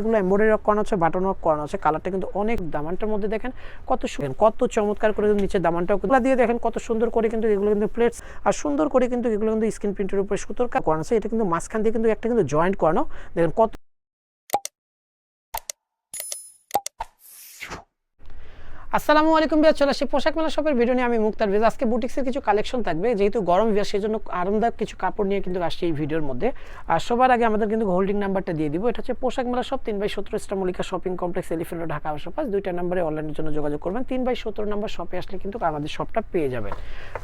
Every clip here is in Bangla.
এগুলো এমব্রয়ডারি ওয়ার্ক করানো আছে বাটন ওয়ার্ক করানো আছে কালারটা কিন্তু অনেক দামানটার মধ্যে দেখেন কত সুন্দর কত চমৎকার করে নিচে দামানটাও দিয়ে দেখেন কত সুন্দর করে কিন্তু এগুলো কিন্তু প্লেটস আর সুন্দর করে কিন্তু এগুলো কিন্তু স্ক্রিন প্রিন্টের উপরে সুতোর করানো আছে। এটা কিন্তু মাঝখান দিয়ে কিন্তু একটা কিন্তু জয়েন্ট করানো। দেখেন কত আসসালামু আলাইকুম বিয়ার চলে আসি পোশাক মেলা শপের ভিডিও নিয়ে। আমি মুক্তার ভিজ। আজকে বুটিক্সের কিছু কালেকশন থাকবে। যেহেতু গরম বিয়ার সেই জন্য আরামদায়ক কিছু কাপড় নিয়ে কিন্তু আসছি এই ভিডিওর মধ্যে। আর সবার আগে আমাদের কিন্তু হোল্ডিং নাম্বারটা দিয়ে দিব। এটা হচ্ছে পোশাক মেলা শপ তিন বাই সতেরো star Mollika shopping complex elephant Dhaka আবাসপাস দুইটা নাম্বারে অনলাইনের জন্য যোগাযোগ করবেন। তিন বাই সতেরো নাম্বার শপে আসলে কিন্তু আমাদের শপটা পেয়ে যাবেন।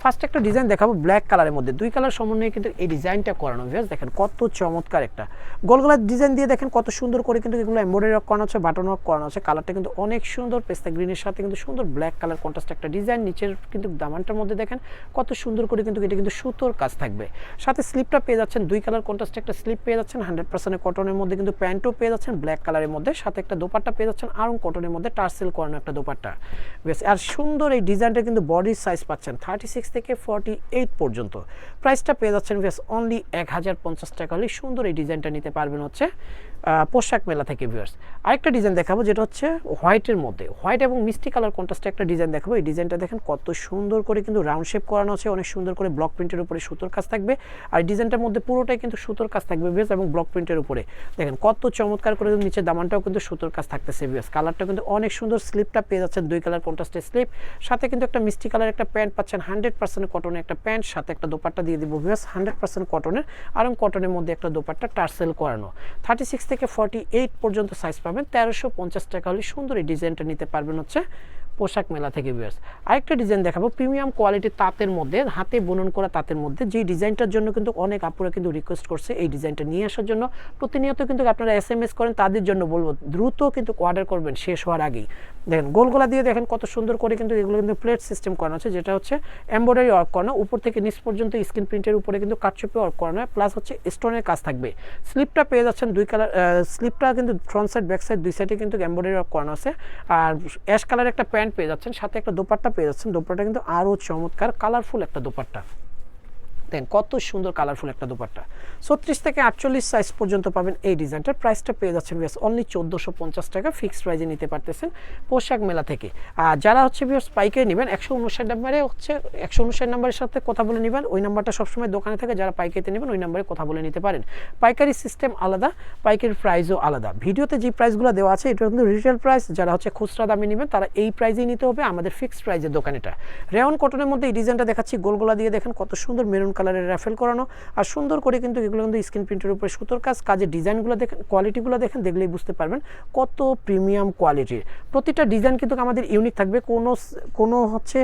ফার্স্ট একটা ডিজাইন দেখাবো ব্ল্যাক কালারের মধ্যে। দুই কালার সমন্বয়ে কিন্তু এই ডিজাইনটা করানো ভিয়াস দেখেন কত চমৎকার একটা। গোলগোলার ডিজাইন দিয়ে দেখেন কত সুন্দর করে কিন্তু এগুলো এমব্রয়ডারি ওয়ার্ক করানো আছে বাটন ওয়ার্ক করানো আছে। কালারটা কিন্তু অনেক সুন্দর, পেস্তা গ্রিনের সাথে কিন্তু সুন্দর ব্ল্যাক কালার কন্ট্রাস্ট একটা ডিজাইন নিচের কিন্তু দামানটার মধ্যে দেখেন কত সুন্দর করে কিন্তু এটা কিন্তু সুতোর কাজ থাকবে। সাথে স্লিপটা পেয়ে যাচ্ছেন, দুই কালার কন্ট্রাস্ট একটা স্লিপ পেয়ে যাচ্ছেন হান্ড্রেড পার্সেন্ট কটনের মধ্যে কিন্তু প্যান্টও পেয়ে যাচ্ছেন ব্ল্যাক কালারের মধ্যে। সাথে একটা দোপাট্টা পেয়ে যাচ্ছেন, আরং কটনের মধ্যে টার্সেল করানো একটা দোপাট্টা। বেশ, আর সুন্দর এই ডিজাইনটা কিন্তু বডির সাইজ পাচ্ছেন থার্টি সিক্স থেকে ফর্টি এইট পর্যন্ত। প্রাইসটা পেয়ে যাচ্ছেন, বেশ অনলি এক হাজার পঞ্চাশ টাকা হলে সুন্দর এই ডিজাইনটা নিতে পারবেন হচ্ছে পোশাক মেলা থেকে ভিউয়ার্স আরেকটা ডিজাইন দেখাবো, যেটা হচ্ছে হোয়াইটের মধ্যে। হোয়াইট এবং মিষ্টি কালার কন্ট্রাস্টে একটা ডিজাইন দেখাবো। এই ডিজাইনটা দেখেন কত সুন্দর করে কিন্তু রাউন্ড শেপ করানো আছে, অনেক সুন্দর করে ব্লক প্রিন্টের উপরে সুতোর কাজ থাকবে। আর ডিজাইনটার মধ্যে পুরোটাই কিন্তু সুতোর কাজ থাকবে বেশ এবং ব্লক প্রিন্টের উপরে। দেখেন কত চমৎকার করে নিচের দামানটাও কিন্তু সুতোর কাজ থাকতেছে বেশ কালারটা কিন্তু অনেক সুন্দর স্লিপটা পেয়ে যাচ্ছেন দুই কালার কন্ট্রাস্টের স্লিপ সাথে কিন্তু একটা মিষ্টি কালার একটা প্যান্ট পাচ্ছেন হান্ড্রেড পার্সেন্ট কটনের একটা প্যান্ট সাথে একটা দোপাট্টা দিয়ে দিব বেশ হান্ড্রেড পার্সেন্ট কটনের আর কটনের মধ্যে একটা দোপাট্টা টার্সেল করানো। থার্টি সিক্স থেকে ফর্টি এইট পর্যন্ত সাইজ পাবেন। তেরোশো পঞ্চাশ টাকা হলে সুন্দর এই ডিজাইনটা নিতে পারবেন হচ্ছে পোশাক মেলা থেকে বিয়ার্স আরেকটা ডিজাইন দেখাবো প্রিমিয়াম কোয়ালিটির তাঁতের মধ্যে, হাতে বুনন করা তাঁতের মধ্যে যে ডিজাইনটার জন্য কিন্তু অনেক আপুরা কিন্তু রিকোয়েস্ট করছে এই ডিজাইনটা নিয়ে আসার জন্য। প্রতিনিয়ত কিন্তু আপনারা এস এম এস করেন, তাদের জন্য বলব, দ্রুত কিন্তু অর্ডার করবেন, শেষ হওয়ার আগেই। দেখেন, গোলগোলা দিয়ে দেখেন কত সুন্দর করে কিন্তু এগুলো কিন্তু প্লেট সিস্টেম করানো আছে, যেটা হচ্ছে এমব্রয়ডারি ওয়ার্ক করানো, উপর থেকে নিচ পর্যন্ত স্ক্রিন প্রিন্টের উপরে কিন্তু কাটচুপে ওয়ার্ক করানো হয় প্লাস হচ্ছে স্টোনের কাজ থাকবে। স্লিপটা পেয়ে যাচ্ছেন দুই কালার স্লিপটা কিন্তু ফ্রন্ট সাইড ব্যাক সাইড দুই সাইডে কিন্তু এমব্রয়ডারি ওয়ার্ক করানো আছে। আর অ্যাশ কালার একটা প্যান্ট পেয়ে যাচ্ছেন সাথে একটা দোপাট্টা পেয়ে যাচ্ছেন। দোপাট্টা কিন্তু আরও চমৎকার কালারফুল একটা দোপাট্টা। দেন কত সুন্দর কালারফুল একটা দোপাট্টা। ছত্রিশ থেকে আটচল্লিশ সাইজ পর্যন্ত পাবেন এই ডিজাইনটার। প্রাইসটা পেয়ে যাচ্ছেন বেশ অনলি চোদ্দোশো পঞ্চাশ টাকা। ফিক্সড প্রাইজে নিতে পারতেছেন পোশাক মেলা থেকে। আর যারা হচ্ছে বিয়ার্স পাইকারি নেবেন, একশো উনষাট নাম্বারে হচ্ছে, একশো উনষাট নাম্বারের সাথে কথা বলে নেবেন। ওই নাম্বারটা সবসময় দোকানে থাকে, যারা পাইকারিতে নেবেন ওই নাম্বারে কথা বলে নিতে পারেন। পাইকারি সিস্টেম আলাদা পাইকারি প্রাইসও আলাদা। ভিডিওতে যে প্রাইসগুলো দেওয়া আছে, এটা কিন্তু রিটেল প্রাইস যারা হচ্ছে খুচরা দামে নেবেন, তারা এই প্রাইজেই নিতে হবে আমাদের ফিক্সড প্রাইজের দোকানেটা রেওয়ান কটনের মধ্যে এই ডিজাইনটা দেখাচ্ছি। গোলগোলা দিয়ে দেখেন কত সুন্দর মেরুন কালারের র্যাফেল করানো। আর সুন্দর করে কিন্তু এগুলো কিন্তু স্ক্রিন প্রিন্টের উপরে সুতোর কাজ, কাজের ডিজাইনগুলো দেখেন কোয়ালিটিগুলো দেখেন, দেখলেই বুঝতে পারবেন কত প্রিমিয়াম কোয়ালিটির প্রতিটা ডিজাইন কিন্তু আমাদের ইউনিক থাকবে। কোনো কোনো হচ্ছে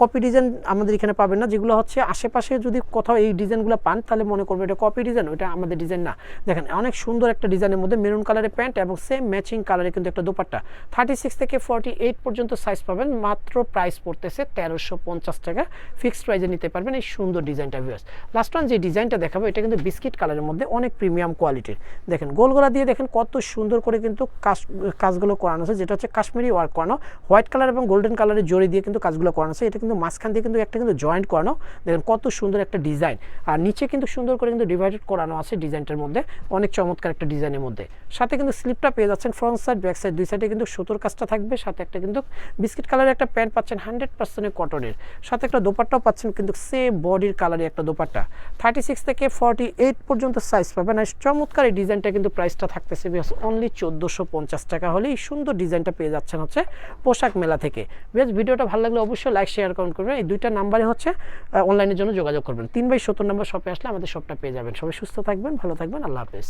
কপি ডিজাইন আমাদের এখানে পাবেন না। যেগুলো হচ্ছে আশেপাশে যদি কোথাও এই ডিজাইনগুলো পান, তাহলে মনে করবে এটা কপি ডিজাইন ওটা আমাদের ডিজাইন না। দেখেন, অনেক সুন্দর একটা ডিজাইনের মধ্যে মেরুন কালারের প্যান্ট এবং সেম ম্যাচিং কালারে কিন্তু একটা দোপাট্টা। থার্টি সিক্স থেকে ফর্টি এইট পর্যন্ত সাইজ পাবেন। মাত্র প্রাইস পড়তেছে তেরোশো পঞ্চাশ টাকা। ফিক্সড প্রাইজে নিতে পারবেন এই সুন্দর ডিজাইনটা ভিউয়ার্স লাস্ট ওয়ান যে ডিজাইনটা দেখাবো, এটা কিন্তু বিস্কিট কালারের মধ্যে অনেক প্রিমিয়াম কোয়ালিটির দেখেন, গোলগোলা দিয়ে দেখেন কত সুন্দর করে কিন্তু কাজ, কাজগুলো করানো আছে, যেটা হচ্ছে কাশ্মীরি ওয়ার্ক করানো। হোয়াইট কালার এবং গোল্ডেন কালারের জড়ি দিয়ে কিন্তু কাজগুলো করানো আছে, এটা কিন্তু মাঝখান দিয়ে কিন্তু একটা কিন্তু জয়েন্ট করানো। দেখেন, কত সুন্দর একটা ডিজাইন আর নিচে কিন্তু সুন্দর করে কিন্তু ডিভাইডেড করানো আছে ডিজাইনটার মধ্যে, অনেক চমৎকার একটা ডিজাইনের মধ্যে। সাথে কিন্তু স্লিপটা পেয়ে যাচ্ছেন ফ্রন্ট সাইড ব্যাক সাইড দুই সাইডে কিন্তু সুতোর কাজটা থাকবে, সাথে একটা কিন্তু বিস্কিট কালারের একটা প্যান্ট পাচ্ছেন হান্ড্রেড পার্সেন্টের কটনের সাথে একটা দোপাট্টাও পাচ্ছেন কিন্তু সেম বডির একটা দোপাট্টা। থার্টি সিক্স থেকে ফর্টি এইট পর্যন্ত সাইজ পাবেন আর চমৎকার এই ডিজাইনটা কিন্তু প্রাইসটা থাকতেছে বেশ অনলি চোদ্দোশো পঞ্চাশ টাকা হলে এই সুন্দর ডিজাইনটা পেয়ে যাচ্ছেন হচ্ছে পোশাক মেলা থেকে। বেশ ভিডিওটা ভালো লাগলে অবশ্যই লাইক শেয়ার কমেন্ট করবেন। এই দুইটা নাম্বারে হচ্ছে অনলাইনের জন্য যোগাযোগ করবেন। তিন বাই সত্তর নাম্বার শপে আসলে আমাদের শপটা পেয়ে যাবেন। সবাই সুস্থ থাকবেন, ভালো থাকবেন। আল্লাহ হাফেজ।